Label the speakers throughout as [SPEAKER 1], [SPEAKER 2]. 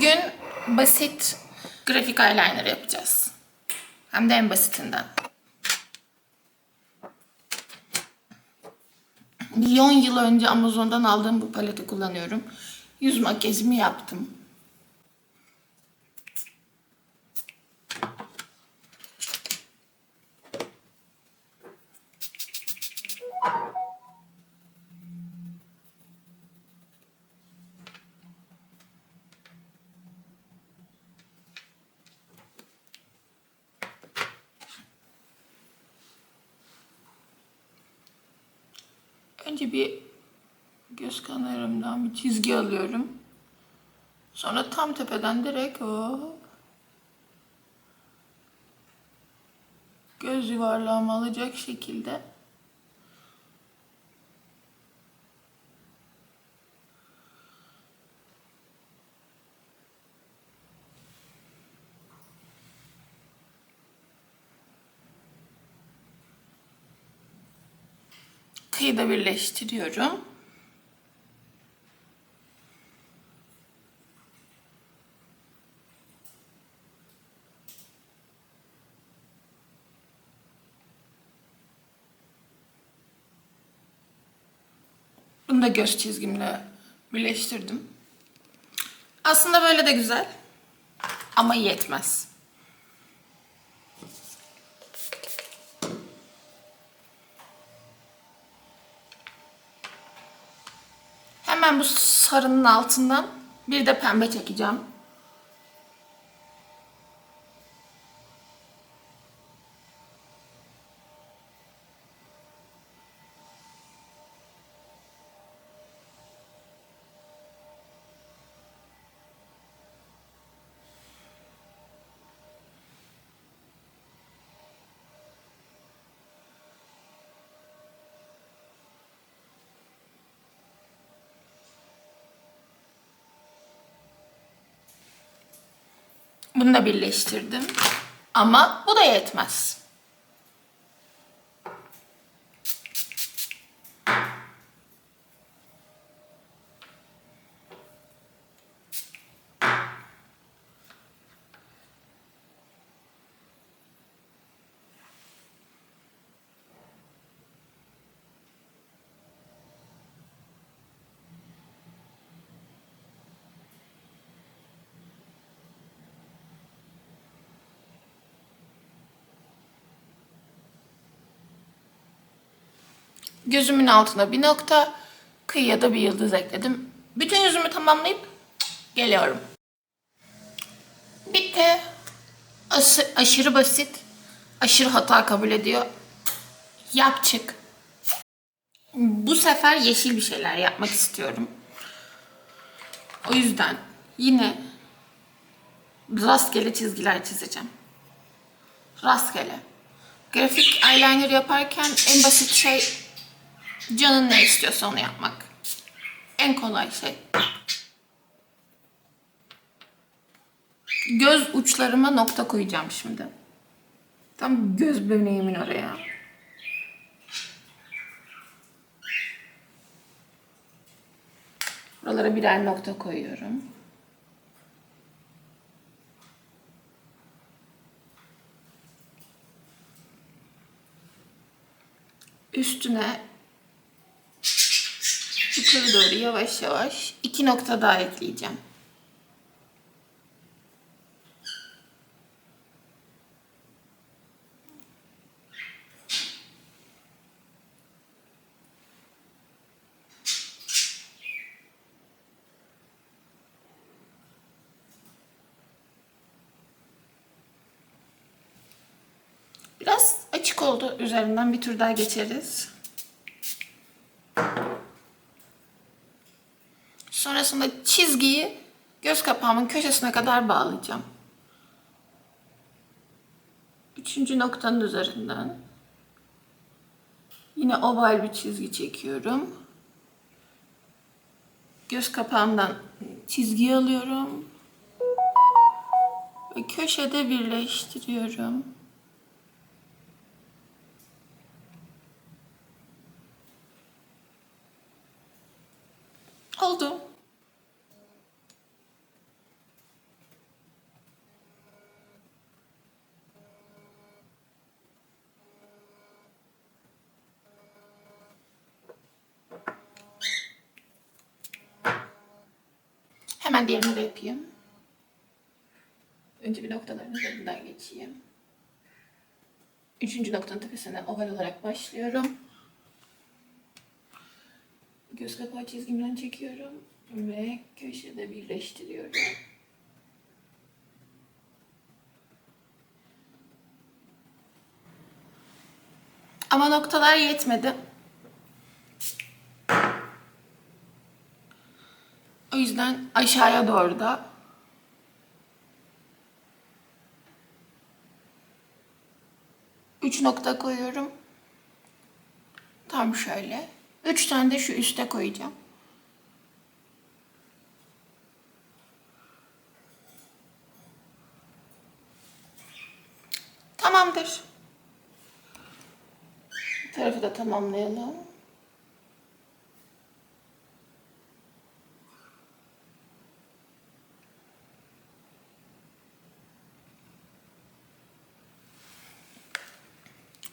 [SPEAKER 1] Bugün basit grafik eyeliner yapacağız. Hem de en basitinden. Milyon yıl önce Amazon'dan aldığım bu paleti kullanıyorum. Yüz makyajımı yaptım. Önce bir göz kenarımdan bir çizgi alıyorum. Sonra tam tepeden direkt o göz yuvarlağımı alacak şekilde kıyıda birleştiriyorum. Bunu da göz çizgimle birleştirdim. Aslında böyle de güzel. Ama yetmez. Bu sarının altından bir de pembe çekeceğim. Bunu da birleştirdim. Ama bu da yetmez. Gözümün altına bir nokta, kıyıya da bir yıldız ekledim. Bütün yüzümü tamamlayıp geliyorum. Bitti. Ası- aşırı basit. Aşırı hata kabul ediyor. Yap çık. Bu sefer yeşil bir şeyler yapmak istiyorum. O yüzden yine rastgele çizgiler çizeceğim. Rastgele. Grafik eyeliner yaparken en basit şey canın ne istiyorsa onu yapmak. En kolay şey. Göz uçlarıma nokta koyacağım şimdi. Tam göz bebeğimin oraya. Buralara birer nokta koyuyorum. Üstüne yukarı doğru yavaş yavaş iki nokta daha ekleyeceğim. Biraz açık oldu. Üzerinden bir tur daha geçeriz. Sonrasında çizgiyi göz kapağımın köşesine kadar bağlayacağım. Üçüncü noktanın üzerinden yine oval bir çizgi çekiyorum. Göz kapağımdan çizgiyi alıyorum. Ve köşede birleştiriyorum. Oldu. Hemen diğerini de yapayım. Önce bir noktaların üzerinden geçeyim. Üçüncü noktanın tepesinden oval olarak başlıyorum. Göz kapağı çizgimden çekiyorum ve köşede birleştiriyorum. Ama noktalar yetmedi. Yüzden aşağıya doğru da üç nokta koyuyorum. Tam şöyle. Üç tane de şu üste koyacağım. Tamamdır. Bu tarafı da tamamlayalım.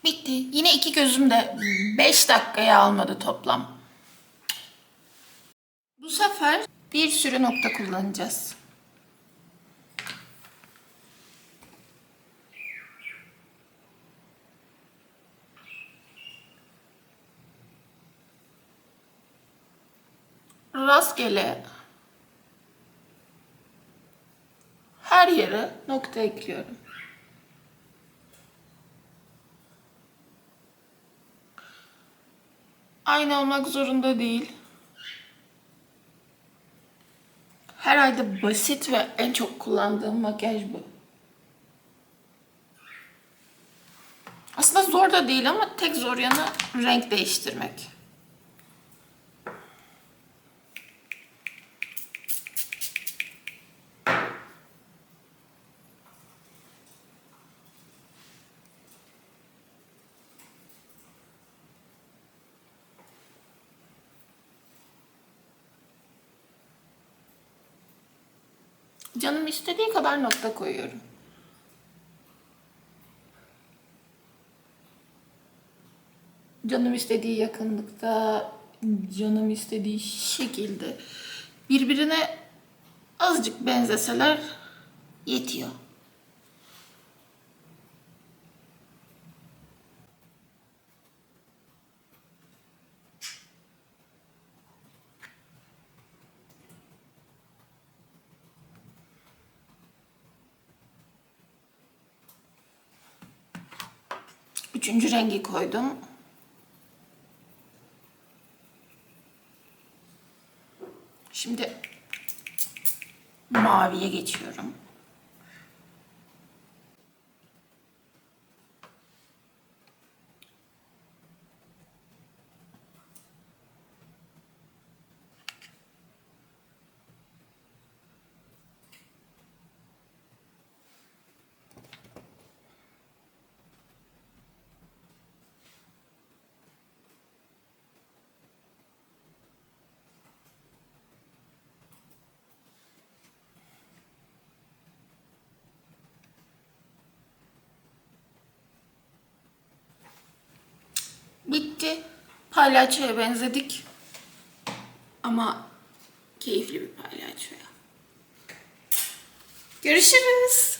[SPEAKER 1] Bitti. Yine iki gözüm de 5 dakikaya almadı toplam. Bu sefer bir sürü nokta kullanacağız. Rastgele her yere nokta ekliyorum. Aynı olmak zorunda değil. Herhalde basit ve en çok kullandığım makyaj bu. Aslında zor da değil ama tek zor yanı renk değiştirmek. Canım istediği kadar nokta koyuyorum. Canım istediği yakınlıkta, canım istediği şekilde birbirine azıcık benzeseler yetiyor. Üçüncü rengi koydum. Şimdi maviye geçiyorum. Bitti. Palyaçoya benzedik. Ama keyifli bir palyaçoya. Görüşürüz.